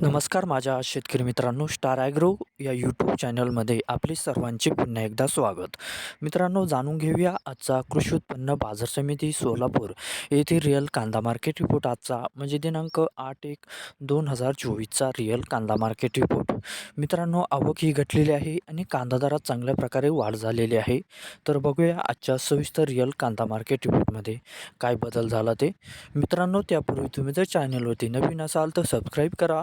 नमस्कार माझ्या शेतकरी मित्रांनो स्टार ॲग्रो या यूट्यूब चॅनलमध्ये आपले सर्वांचे पुन्हा एकदा स्वागत. मित्रांनो जाणून घेऊया आजचा कृषी उत्पन्न बाजार समिती सोलापूर येथे रिअल कांदा मार्केट रिपोर्ट आजचा म्हणजे दिनांक आठ एक दोन हजार चोवीसचा रिअल कांदा मार्केट रिपोर्ट मित्रांनो आवक ही घटलेली आहे आणि कांदा दरात चांगल्या प्रकारे वाढ झालेली आहे. तर बघूया आजच्या सविस्तर रिअल कांदा मार्केट रिपोर्टमध्ये काय बदल झाला ते. मित्रांनो त्यापूर्वी तुम्ही जर चॅनलवरती नवीन असाल तर सबस्क्राईब करा.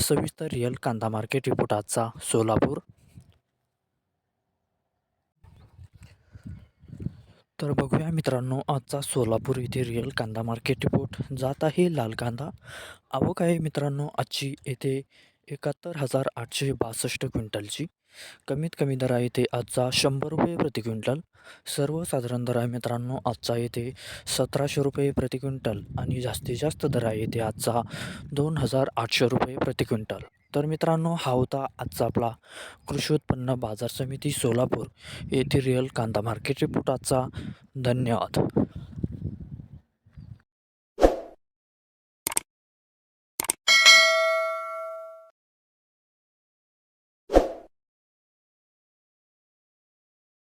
सविस्तर रिअल कांदा मार्केट रिपोर्ट आजचा. सोलापूर. तर बघूया मित्रांनो आजचा सोलापूर येथे रिअल कांदा मार्केट रिपोर्ट. जात आहे लाल कांदा. आवक आहे मित्रांनो आजची येथे एकाहत्तर हजार आठशे बासष्ट क्विंटलची. कमीत कमी दर आहे ते आजचा शंभर रुपये प्रति क्विंटल. सर्वसाधारण दर आहे मित्रांनो आजचा येथे सतराशे रुपये प्रति क्विंटल आणि जास्तीत जास्त दर आहे ते आजचा दोन हजार आठशे रुपये प्रति क्विंटल. तर मित्रांनो हा होता आजचा आपला कृषी उत्पन्न बाजार समिती सोलापूर येथे रिअल कांदा मार्केट रिपोर्ट आजचा. धन्यवाद.